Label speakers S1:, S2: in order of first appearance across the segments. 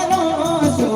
S1: ভালো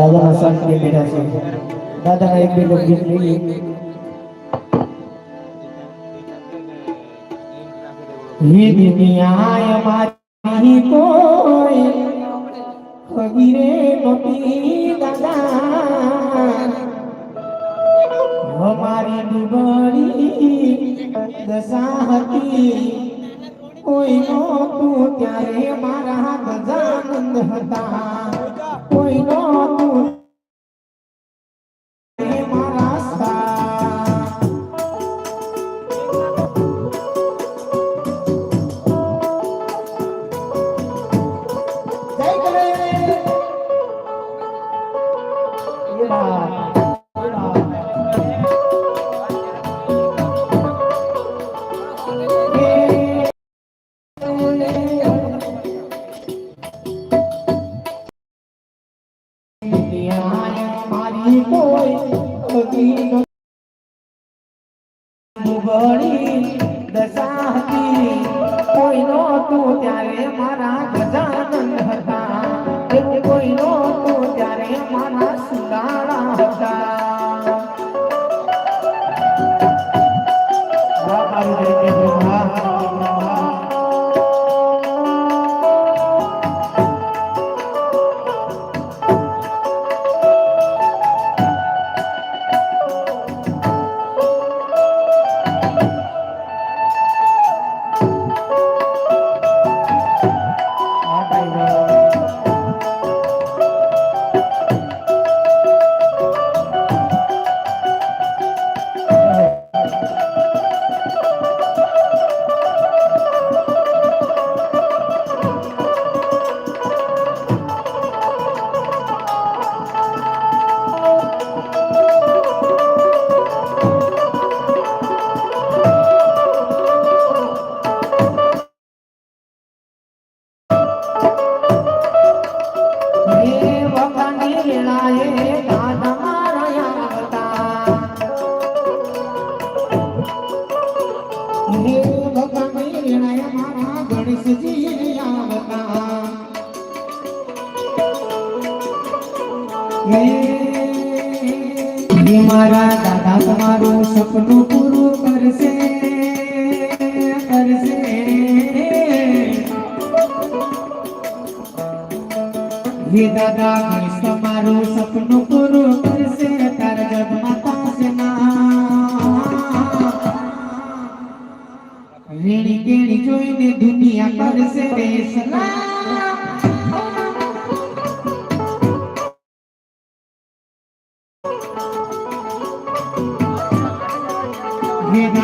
S1: દાદાના સંત કે બેઠા છે. દાદાના એક બે લોક ગીત લઈએ. દુનિયા મારી કોઈ ખગીરે નતી દાદા. અમારી ડુબરી દશા હતી. કોઈ નો તું ત્યારે મારા ગજાનંદ હતા.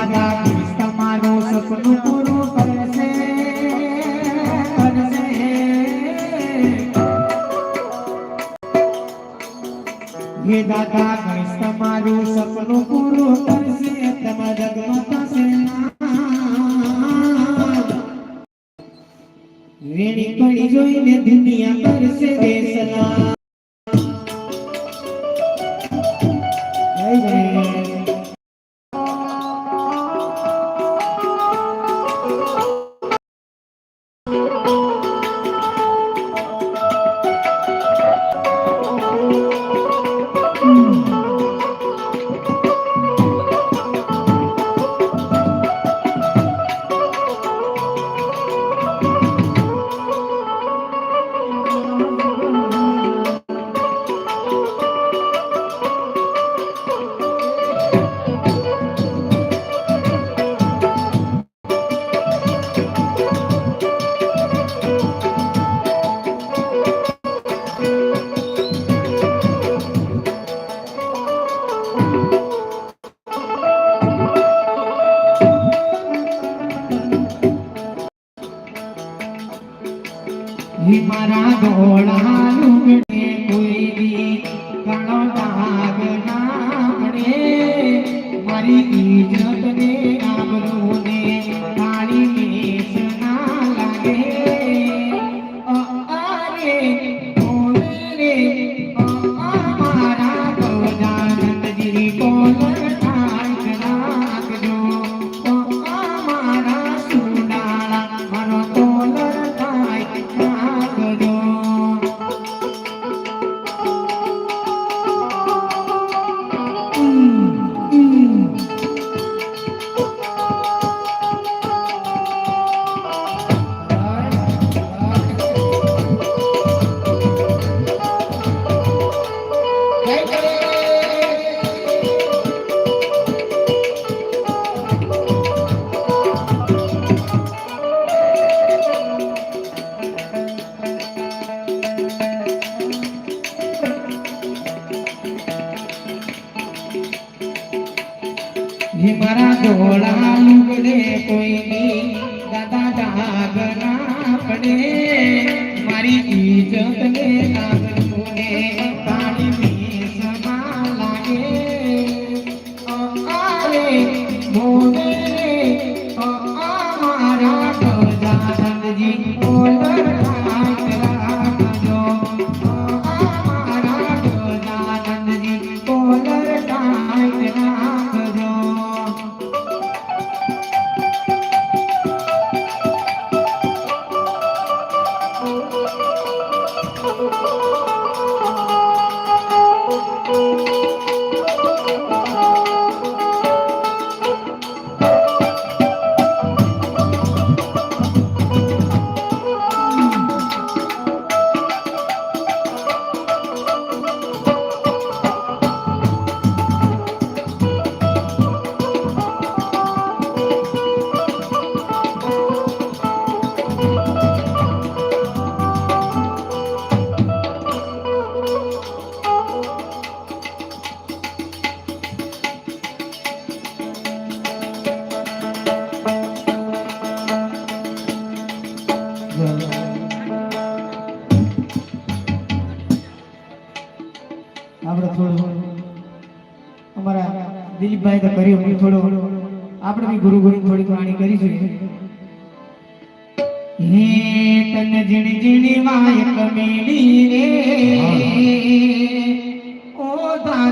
S1: દાદા ક્રિસ તમારું સપનું પૂરું કરશે હે દાદા ક્રિસ તમારું સપનું પૂરું ડોળાનું પડે કોઈની દાદા ડાગ ના પડે મારી ઈજત ને લાગણ પાણી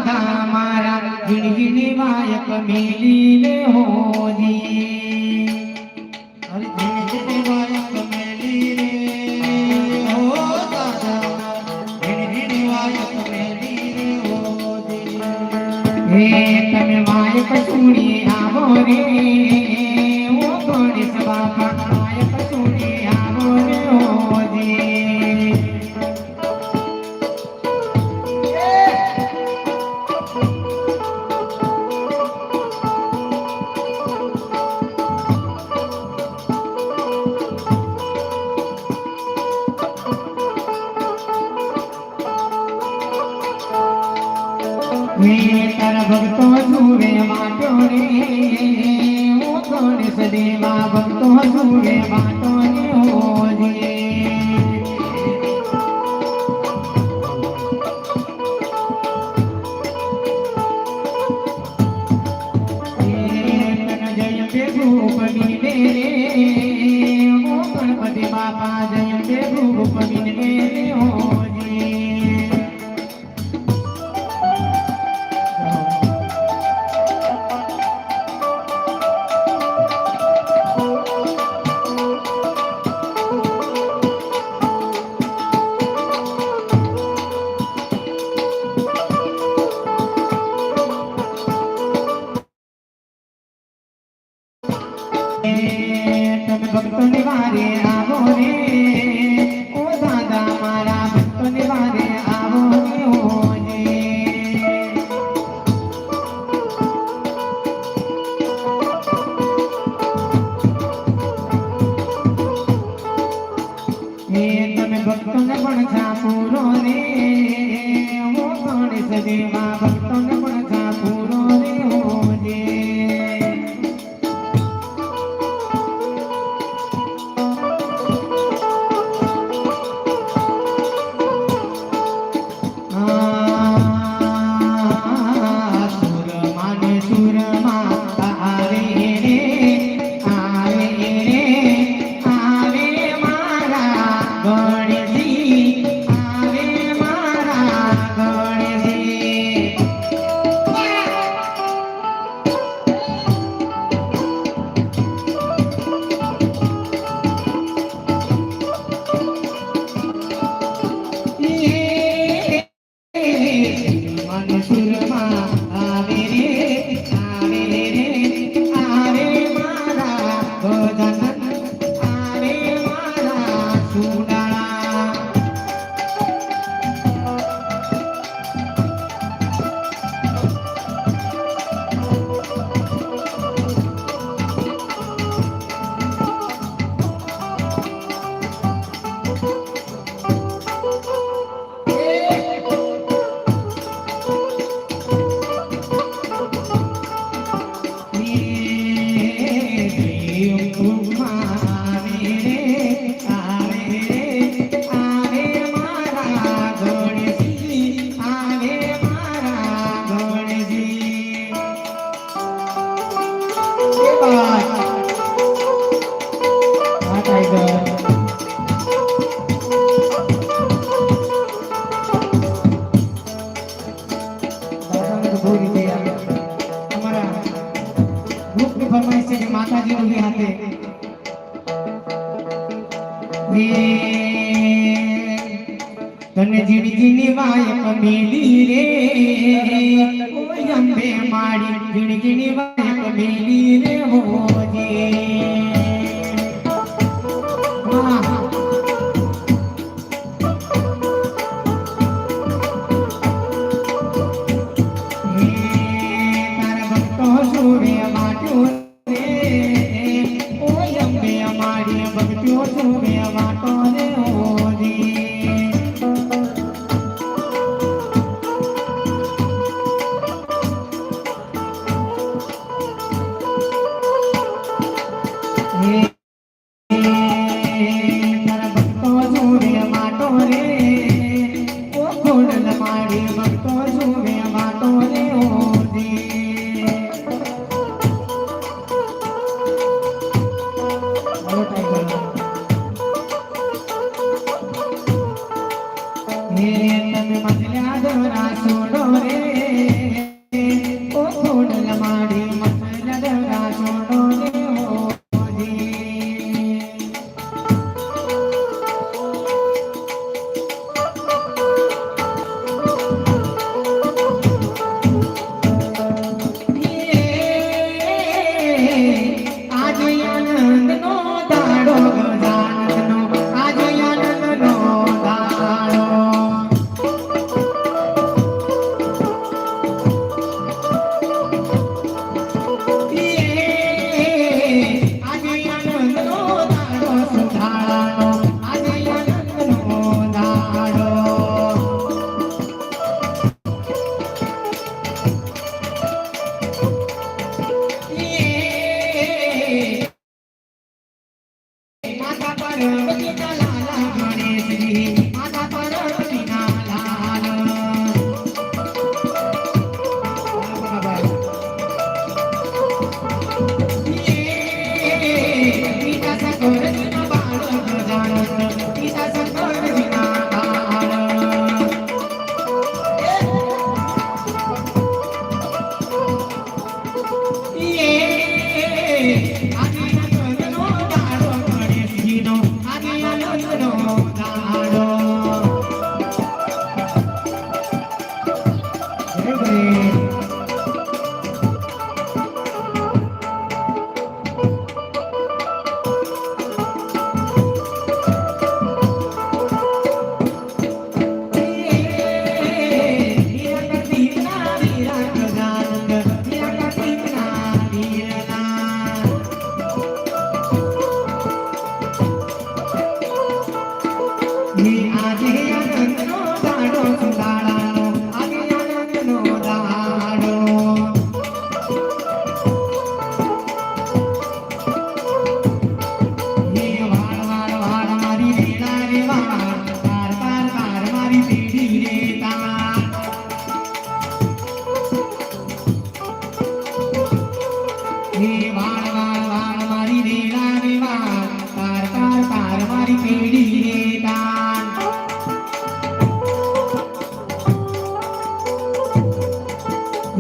S1: બધા મારા જિંદગી ની માયક મિલી ને હોજી. ભક્તો હજુ રે না મધલા દોરા સોડો રે.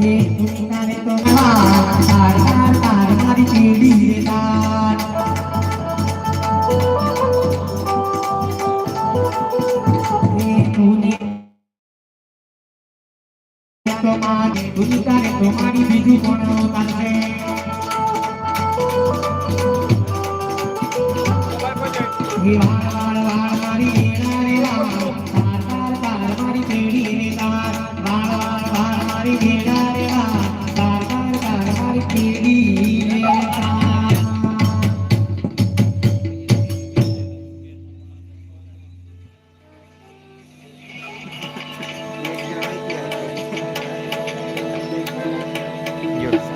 S2: Thank
S1: you.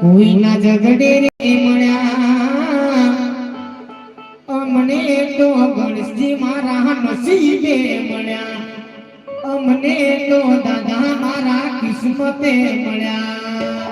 S1: કોઈના ઝઘડે રે મળ્યા. અમને તો ગણેશજી મારા નસીબે મળ્યા. અમને તો દાદા મારા કિસ્મતે મળ્યા.